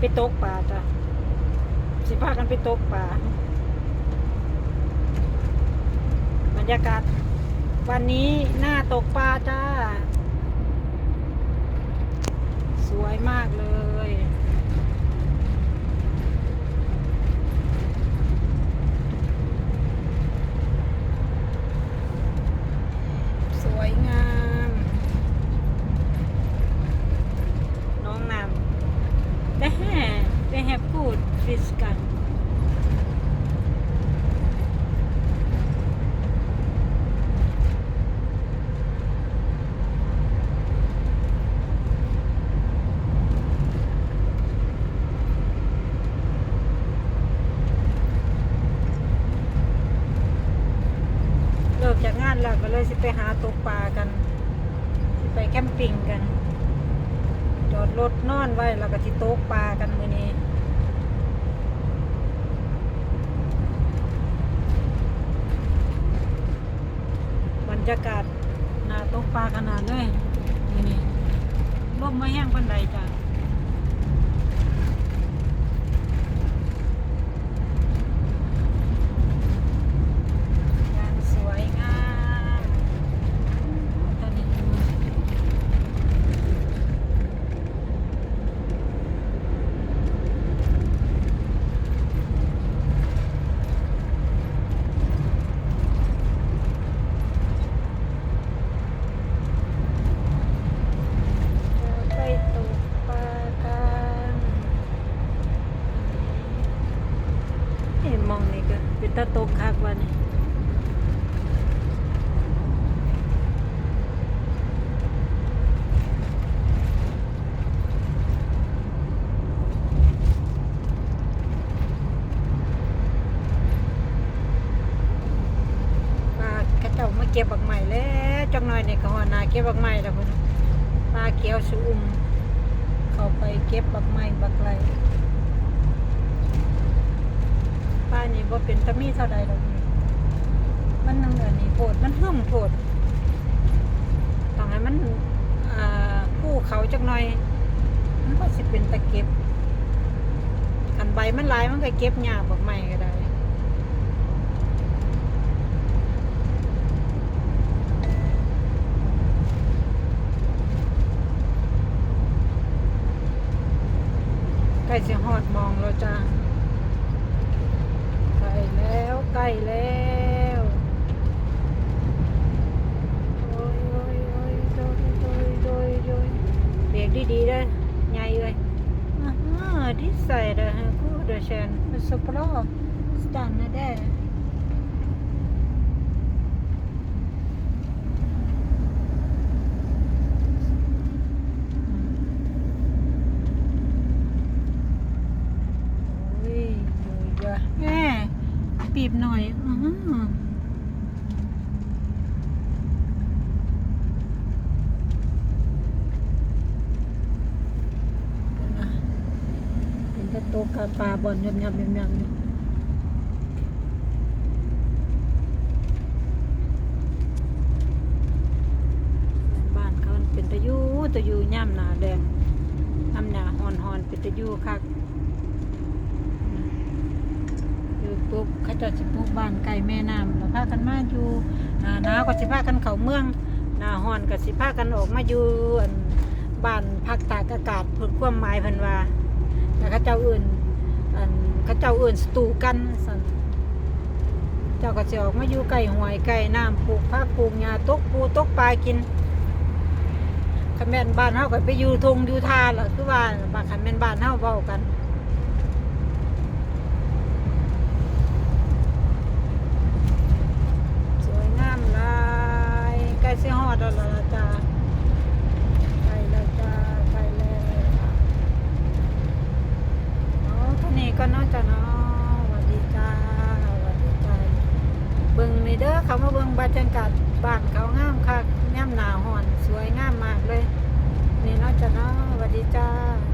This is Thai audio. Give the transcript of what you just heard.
ไปตกปลาจ้ะสิพากันไปตกปลาบรรยากาศ วันนี้หน้าตกปลาจ้า สวยมากเลย สวยงาม น้องนำได้แห่ ได้แฮพูดฟิสกันเลิกจากงานแล้วก็เลยสิไปหาตกปลากัน สิไปแคมปิ้งกัน จอดรถนอนไว้แล้วก็ที่ตกปลากันมื้อนี้ บ รรยากาศน่าตกปลาขนาดเลยนี่นี่มไม่แห้งปันใดจ้ะอย่างสวยงามตอนนี้ ไปตกปลากันเห็นมองนี่ก็เป็น ตาตกคักวันปลากระเจ้ามาเก็บบักใหม่แล้วจังหน่อยนี่ก็หอนาเก็บบักใหม่แล้วพุ่นปลาเขียวสูมเข้าไปเก็บบักไม้บักไรานี่บ่เป็นตะมีเท่าใดดอกมันนังอันนี้โพดมันหึ่มโพดต้องให้มันผู้เขาจักหน่อย มันก็สิเป็นตะเก็บอันใบมันลายมันก็เก็บยาบักไม้ก็ได้ใกล้สิฮอดมองแล้วจ้า ล้แล้วใกล้แล้วโอ้ยโอ้ยโอ้ยโดยโดยโดยโดยเบรกดีๆเด้ใหญ่เลยอ่าฮะที่ใส่เด้อฮะกูเด้อเชนมันสปรอสตันนะเด้อโอ้ยโอ้ยว่ะแม่ ปีบหน่อยอือหือเป็นตะโตกาปลาบอลยำยำยำยำอยู่บ้านเขาเป็นตะยูตะยูย่ำหนาแดงย่ำหนาฮอนฮอนๆเป็นตะยูคัก อยู่ ปุ๊บเขาเจะสิปลูกบ้านไก่แม่น้ำแล้วพากันมาอยู่หน้าหนาวก็สิพากันเข้าเมืองหน้าร้อนก็สิพากันออกมาอยู่อันบ้านพักตากอากาศเพิ่นความหมายเพิ่นว่าแต่เขาเจ้าอื่นอันเขาเจ้าอื่นสตูกันสั่นเจ้าก็สิออกมาอยู่ไก่หวยไก่น้ำปลูกผักปลูกหญ้าตกปูตกปลากินคันแม่นบ้านเฮาก็ไปอยู่ทงอยู่ทาล่ะคือว่าบางคันแม่นบ้านเฮาเว้ากัน สวยงามหลายใกล้สิฮอดแล้วล่ะจ้าใกล้แล้วจ้าใกล้แล้วอ๋อเท่านี้ก็เนาะจ้าเนาะสวัสดีจ้าสวัสดีจ้าเบิ่งนี่เด้อเขามาเบิ่งบรรยากาศบ้านเขางามค่ะแงามหนาหอน สวยงามมากเลย นี่เนาะจ้าเนาะสวัสดีจ้า